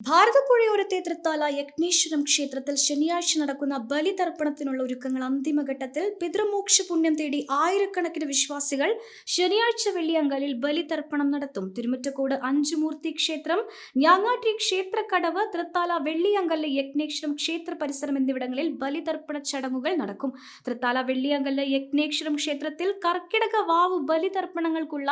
ഭാരതപ്പുഴയോരത്തെ തൃത്താല യജ്ഞേശ്വരം ക്ഷേത്രത്തിൽ ശനിയാഴ്ച നടക്കുന്ന ബലിതർപ്പണത്തിനുള്ള ഒരുക്കങ്ങൾ അന്തിമഘട്ടത്തിൽ പിതൃമോക്ഷ പുണ്യം തേടി ആയിരക്കണക്കിന് വിശ്വാസികൾ ശനിയാഴ്ച വെള്ളിയങ്കലിൽ ബലിതർപ്പണം നടത്തും. തിരുമുറ്റക്കോട് അഞ്ചുമൂർത്തി ക്ഷേത്രം ഞാങ്ങാട്ടി ക്ഷേത്രക്കടവ് തൃത്താല വെള്ളിയങ്കല്ല് യജ്ഞേശ്വരം ക്ഷേത്ര പരിസരം എന്നിവിടങ്ങളിൽ ബലിതർപ്പണ ചടങ്ങുകൾ നടക്കും. തൃത്താല വെള്ളിയങ്കല്ല് യജ്ഞേശ്വരം ക്ഷേത്രത്തിൽ കർക്കിടക വാവ് ബലിതർപ്പണങ്ങൾക്കുള്ള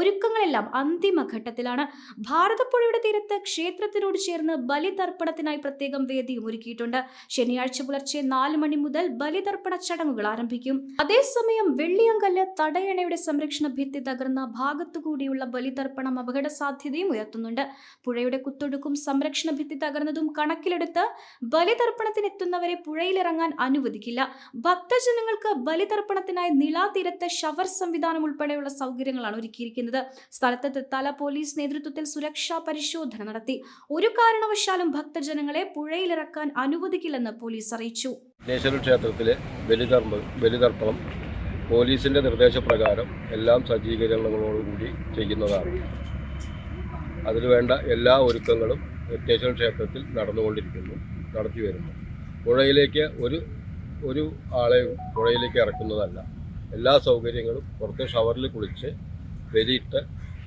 ഒരുക്കങ്ങളെല്ലാം അന്തിമഘട്ടത്തിലാണ്. ഭാരതപ്പുഴയുടെ തീരത്ത് ക്ഷേത്രത്തിനോട് ചേർന്ന് ബലിതർപ്പണത്തിനായി പ്രത്യേകം വേദിയും ഒരുക്കിയിട്ടുണ്ട്. ശനിയാഴ്ച പുലർച്ചെ നാല് മണി മുതൽ ബലിതർപ്പണ ചടങ്ങുകൾ ആരംഭിക്കും. അതേസമയം വെള്ളിയങ്കല്ല് തടയണയുടെ സംരക്ഷണ ഭിത്തി തകർന്ന ഭാഗത്തുകൂടിയുള്ള ബലിതർപ്പണം അപകട സാധ്യതയും ഉയർത്തുന്നുണ്ട്. പുഴയുടെ കുത്തൊഴുക്കും സംരക്ഷണ ഭിത്തി തകർന്നതും കണക്കിലെടുത്ത് ബലിതർപ്പണത്തിനെത്തുന്നവരെ പുഴയിലിറങ്ങാൻ അനുവദിക്കില്ല. ഭക്തജനങ്ങൾക്ക് ബലിതർപ്പണത്തിനായി നിലാതീരത്ത് ഷവർ സംവിധാനം ഉൾപ്പെടെയുള്ള സൗകര്യങ്ങളാണ് ഒരുക്കിയിരിക്കുന്നത്. സ്ഥലത്ത് പോലീസ് നേതൃത്വത്തിൽ സുരക്ഷാ പരിശോധന നടത്തി. ഒരു കാരണവശാലും ഭക്തജനങ്ങളെ പുഴയിലിറക്കാൻ അനുവദിക്കില്ലെന്ന് പോലീസ് അറിയിച്ചു. വിഘ്നേശ്വര ക്ഷേത്രത്തിലെ ബലിതർപ്പണം പോലീസിന്റെ നിർദ്ദേശപ്രകാരം എല്ലാം സജ്ജീകരണങ്ങളോടുകൂടി ചെയ്യുന്നതാണ്. അതിനുവേണ്ട എല്ലാ ഒരുക്കങ്ങളും വിഘ്നേശ്വര ക്ഷേത്രത്തിൽ നടന്നുകൊണ്ടിരിക്കുന്നു നടത്തി വരുന്നു. പുഴയിലേക്ക് ഒരു ഒരു ആളെ പുഴയിലേക്ക് ഇറക്കുന്നതല്ല. എല്ലാ സൗകര്യങ്ങളും പുറത്തെ ഷവറിൽ കുളിച്ച് ബലിയിട്ട്